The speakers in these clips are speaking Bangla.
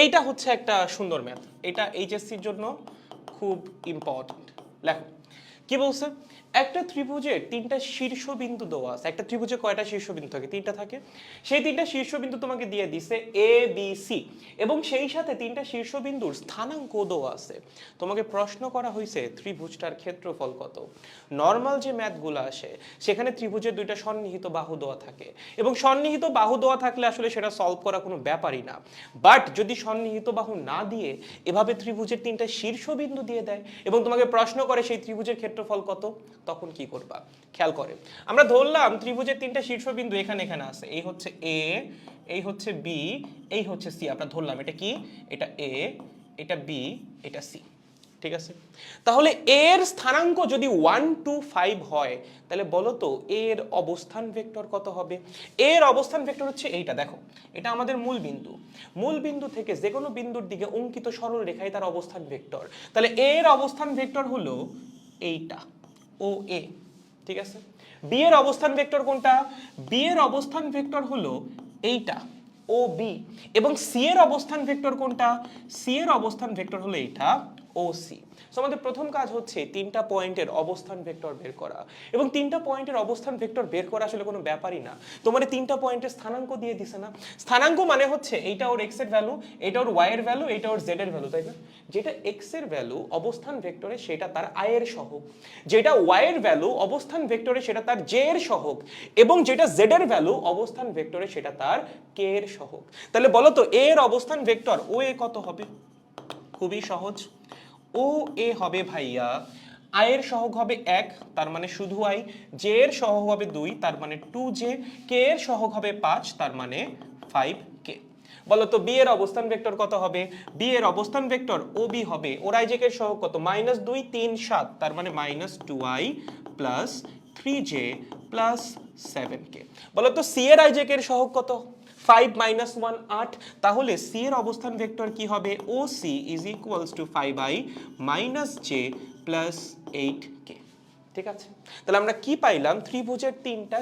এইটা হচ্ছে একটা সুন্দর ম্যাথ এটা এইচএসসির জন্য খুব ইম্পর্ট্যান্ট লেখো। কি বলছে? একটা ত্রিভুজের তিনটা শীর্ষবিন্দু দেওয়া আছে। একটা ত্রিভুজে কয়টা শীর্ষবিন্দু থাকে? তিনটা থাকে। সেই তিনটা শীর্ষবিন্দু তোমাকে দিয়ে দিছে এ বি সি এবং সেই সাথে তিনটা শীর্ষবিন্দুর স্থানাঙ্ক দেওয়া আছে। তোমাকে প্রশ্ন করা হয়েছে, ত্রিভুজটার ক্ষেত্রফল কত? নর্মাল যে ম্যাথগুলো আসে, সেখানে ত্রিভুজের দুইটা সন্নিহিত বাহু দেওয়া থাকে এবং সন্নিহিত বাহু দেওয়া থাকলে আসলে সেটা সলভ করা কোনো ব্যাপারই না। বাট যদি সন্নিহিত বাহু না দিয়ে, এভাবে ত্রিভুজের তিনটা শীর্ষবিন্দু দিয়ে দেয় এবং তোমাকে প্রশ্ন করে সেই ত্রিভুজের ক্ষেত্রফল কত? তখন কি করবা? খেয়াল করে। আমরা ধরলাম ত্রিভুজের তিনটা শীর্ষবিন্দু এখানে এখানে আছে। এই হচ্ছে এ এই হচ্ছে বি এই হচ্ছে সি আমরা ধরলাম এটা কি? এটা এ এটা বি এটা সি ঠিক আছে? তাহলে এর স্থানাঙ্ক যদি ওয়ান টু ফাইভ হয়, তাহলে বলো তো এর অবস্থান ভেক্টর কত হবে? এর অবস্থান ভেক্টর হচ্ছে এইটা। দেখো, এটা আমাদের মূল বিন্দু। মূল বিন্দু থেকে যে কোনো বিন্দুর দিকে অঙ্কিত সরল রেখায় তার অবস্থান ভেক্টর। তাহলে এর অবস্থান ভেক্টর হলো এইটা। ও এ, ঠিক আছে? বি এর অবস্থান ভেক্টর কোনটা? বি এর অবস্থান ভেক্টর হলো এইটা, ও বি। এবং সি এর অবস্থান ভেক্টর কোনটা? সি এর অবস্থান ভেক্টর হলো এইটা। ও সি আমাদের প্রথম কাজ হচ্ছে তিনটা পয়েন্টের অবস্থান ভেক্টর বের করা। এবং তিনটা পয়েন্টের অবস্থান ভেক্টর বের করা আসলে কোনো ব্যাপারই না। তোমার এই তিনটা পয়েন্টের স্থানাঙ্ক দিয়ে দিছে না। স্থানাঙ্ক মানে হচ্ছে এইটা ওর এক্সের ভ্যালু এটা ওর ওয়াই এর ভ্যালু এটা ওর জেড এর ভ্যালু তাই না? যেটা এক্সের ভ্যালু অবস্থান ভেক্টরে সেটা তার আই এর সহগ। যেটা ওয়াই এর ভ্যালু অবস্থান ভেক্টরে সেটা তার জে এর সহগ। এবং যেটা জেড এর ভ্যালু অবস্থান ভেক্টরে সেটা তার কে এর সহগ। তাহলে বলো তো এর অবস্থান ভেক্টর ও এ কত হবে? খুবই সহজ। ও, এ হবে ভাইয়া। আয়ের সহগ হবে এক, তার মানে শুধু আই। জে এর সহগ হবে দুই, তার মানে টু জে। কে এর সহগ হবে পাঁচ, তার মানে ফাইভ কে। বলো তো বি এর অবস্থান ভেক্টর কত হবে? বি এর অবস্থান ভেক্টর ও বি হবে। ওর আইজেকের সহগ কত? মাইনাস দুই, তিন, সাত, তার মানে minus two I plus three J plus seven K. বলো তো সি এর আইজেকের সহগ কত? ফাইভ মাইনাস ওয়ান আট তাহলে সি এর অবস্থান ভেক্টর কি হবে? O C is equals to five I minus J plus eight K ঠিক আছে? তাহলে আমরা কি পাইলাম? ত্রিভুজের তিনটা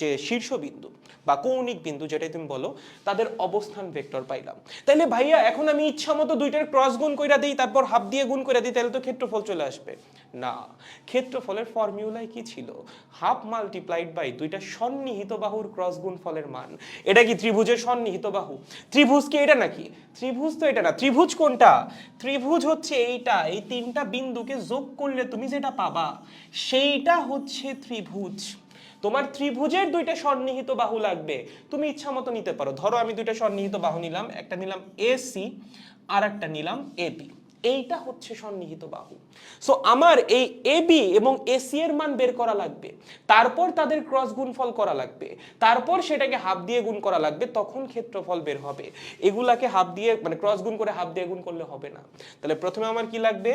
যে শীর্ষবিন্দু বা কৌণিক বিন্দু যেটাই তুমি বলো, তাদের অবস্থান ভেক্টর পাইলাম। তাহলে ভাইয়া, এখন আমি ইচ্ছা মতো দুইটার ক্রস গুণ কইরা দিই, তারপর হাফ দিয়ে গুণ করে দিই তাহলে তো ক্ষেত্রফল চলে আসবে। না, ক্ষেত্রফলের ফর্মুলায় কি ছিল? হাফ মাল্টিপ্লাইড বাই দুইটা সন্নিহিত বাহুর ক্রস গুণ ফলের মান। এটা কি ত্রিভুজের সন্নিহিত বাহু? ত্রিভুজ কি এটা নাকি? ত্রিভুজ তো এটা না। ত্রিভুজ কোনটা? ত্রিভুজ হচ্ছে এইটা, এই তিনটা বিন্দুকে যোগ করলে তুমি যেটা পাবা সেইটা হচ্ছে ত্রিভুজ। তোমার ত্রিভুজের দুইটা সন্নিহিত বাহু লাগবে। তুমি ইচ্ছা মতো নিতে পারো। ধরো আমি দুইটা সন্নিহিত বাহু নিলাম, একটা নিলাম এসি আর একটা নিলাম এবি এইটা হচ্ছে সন্নিহিত বাহু। সো আমার এই এবি এবং এসি এর মান বের করা লাগবে, তারপর তাদের ক্রস গুণফল করা লাগবে, তারপর সেটাকে হাফ দিয়ে গুণ করা লাগবে, তখন ক্ষেত্রফল বের হবে। এগুলাকে হাফ দিয়ে মানে ক্রস গুণ করে হাফ দিয়ে গুণ করলে হবে না। তাহলে প্রথমে আমার কি লাগবে?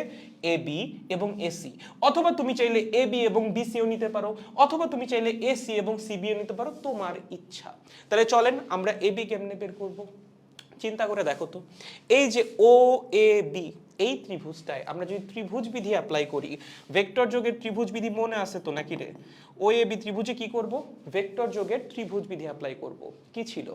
এবি এবং এসি অথবা তুমি চাইলে এবি এবং বিসিও নিতে পারো, অথবা তুমি চাইলে এসি এবং সিবিও নিতে পারো, তোমার ইচ্ছা। তাহলে চলেন আমরা এবি কেমনে বের করব? চিন্তা করে দেখো তো। এই যে ও এ বি এই ত্রিভুজটায় আমরা যদি ত্রিভুজ বিধি অ্যাপ্লাই করি ভেক্টর যোগের ত্রিভুজ বিধি মনে আছে তো নাকি রে? ও এ বি ত্রিভুজে কি করব? ভেক্টর যোগের ত্রিভুজ বিধি অ্যাপ্লাই করব। কি ছিল?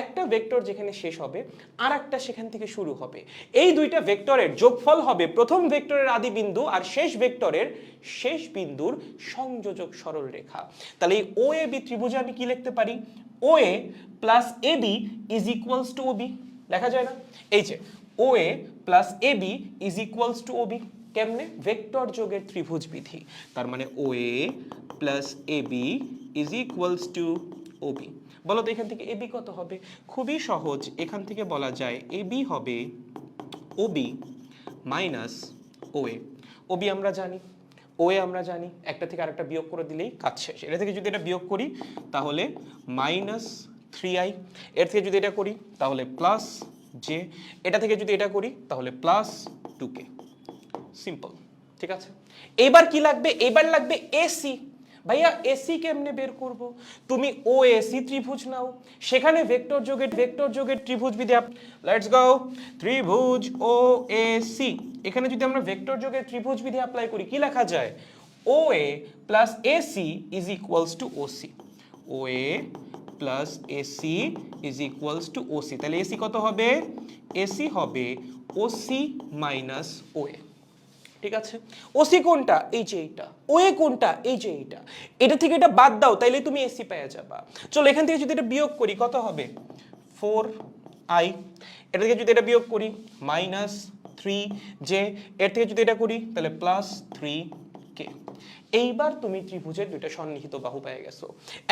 একটা ভেক্টর যেখানে শেষ হবে আর একটা সেখান থেকে শুরু হবে। এই দুইটা ভেক্টরের যোগফল হবে প্রথম ভেক্টরের আদি বিন্দু আর শেষ ভেক্টরের শেষ বিন্দুর সংযোজক সরল রেখা। তাহলে এই ও এ বি ত্রিভুজে আমি কি লিখতে পারি? O A plus A B is equals to O B লেখা যায় না? এই যে O A plus A B is equals to O B কেমনে? ভেক্টর যোগের ত্রিভুজ বিধি। তার মানে O A plus A B is equals to O B বলো তো এখান থেকে এ বি কত হবে? খুবই সহজ। এখান থেকে বলা যায় এ বি হবে O B minus O A O B আমরা জানি। ও এ আমরা জানি। একটা থেকে আরেকটা বিয়োগ করে দিলেই কাজ শেষ। এটা থেকে যদি এটা বিয়োগ করি, তাহলে মাইনাস থ্রি আই এর থেকে যদি এটা করি, তাহলে প্লাস জে এটা থেকে যদি এটা করি, তাহলে প্লাস টু কে সিম্পল ঠিক আছে? এবার কি লাগবে? এবার লাগবে এসি ভাইয়া এসি কেমনে বের করব? তুমি ও এসি ত্রিভুজ নাও। সেখানে ভেক্টর যোগের ভেক্টর যোগের ত্রিভুজ বিধি লেটস গো ত্রিভুজ ও এসি এখানে যদি আমরা ভেক্টর যোগের ত্রিভুজ বিধি অ্যাপ্লাই করি, কি লেখা যায়? O A plus A C is equals to O C O A plus A C is equals to O C তাহলে এসি কত হবে? এসি হবে ওসি মাইনাস ওএ ঠিক আছে? ওসি কোনটা? এই যে এইটা ওএ কোনটা? এই যে এইটা এটা থেকে এটা বাদ দাও, তাইলে তুমি এসি পেয়ে যাবা। চলো, এখান থেকে যদি এটা বিয়োগ করি, কত হবে? Four I. এটা থেকে যদি এটা বিয়োগ করি, মাইনাস থ্রি জে। এর থেকে যদি এটা করি, তাহলে প্লাস থ্রি কে? এইবার তুমি ত্রিভুজের দুইটা সন্নিহিত বাহু পেয়ে গেছো।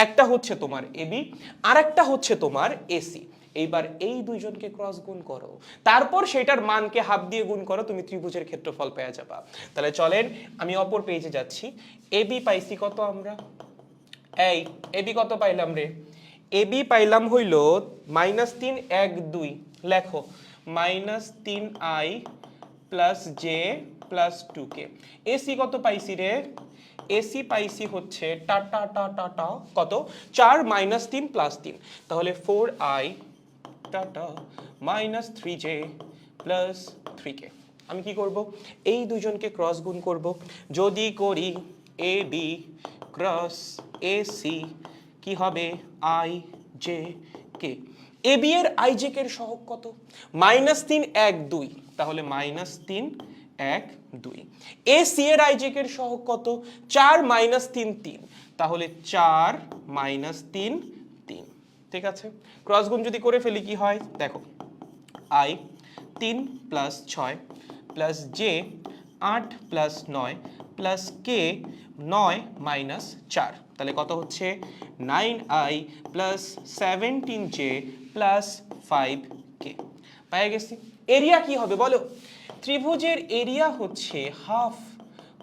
একটা হচ্ছে তোমার এবি আর একটা হচ্ছে তোমার এসি এইবার এই দুইজনকে ক্রস গুণ করো। তারপর সেটার মানকে হাফ দিয়ে গুণ করো, তুমি ত্রিভুজের ক্ষেত্রফল পেয়ে যাবা। তাহলে চলেন, আমি অপর পেজে যাচ্ছি। এবি পাইছি কত আমরা? এই এবি কত পাইলাম রে? এবি পাইলাম হইল মাইনাস তিন এক দুই। লেখো, মাইনাস তিন i plus j plus two k AC কত পাইছি রে? এসি পাইসি হচ্ছে টা টা টা কত? চার মাইনাস তিন প্লাস তিন। তাহলে four i tata minus three j plus three k আমি কি করব? এই দুজনকে ক্রস গুণ করব। যদি করি A B cross A C কি হবে? I j k A B এর আই জে কে এর সহগ কত? মাইনাস তিন, এক, দুই। তাহলে মাইনাস তিন, এক, দুই। এ সি এর আই জে কে এর সহগ কত? চার মাইনাস তিন তিন। তাহলে চার মাইনাস তিন তিন। ঠিক আছে? ক্রস গুণ যদি করে ফেলি কি হয়? দেখো আই তিন প্লাস ছয় প্লাস জে আট প্লাস নয় প্লাস কে নয় মাইনাস চার। তাহলে কত হচ্ছে? Nine i plus seventeen j plus five k. পাই গেছি। এরিয়া কি হবে বলো? ত্রিভুজের এরিয়া হচ্ছে হাফ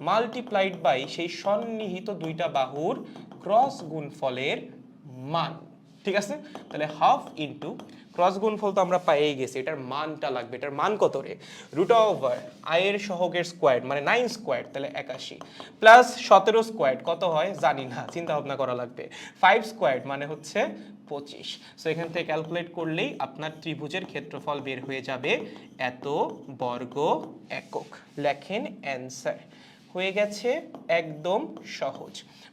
মাল্টিপ্লাইড বাই সেই সন্নিহিত দুইটা বাহুর ক্রস গুণফলের মান। ঠিক আছে? তাহলে হাফ ইন্টু ক্রস গুণফল তো আমরা পেয়েই গেছি। এটার মানটা লাগবে। এটার মান কত রে? রুট ওভার আয়ের সহগের স্কোয়ার মানে নাইন স্কোয়ার তাহলে একাশি। প্লাস সতেরো স্কোয়ার কত হয়? জানি না চিন্তা ভাবনা করা লাগবে। ফাইভ স্কোয়ার মানে হচ্ছে পঁচিশ। সো এখান থেকে ক্যালকুলেট করলেই আপনার ত্রিভুজের ক্ষেত্রফল বের হয়ে যাবে এত বর্গ একক। লেখেন অ্যান্সার হয়ে গেছে একদম সহজ।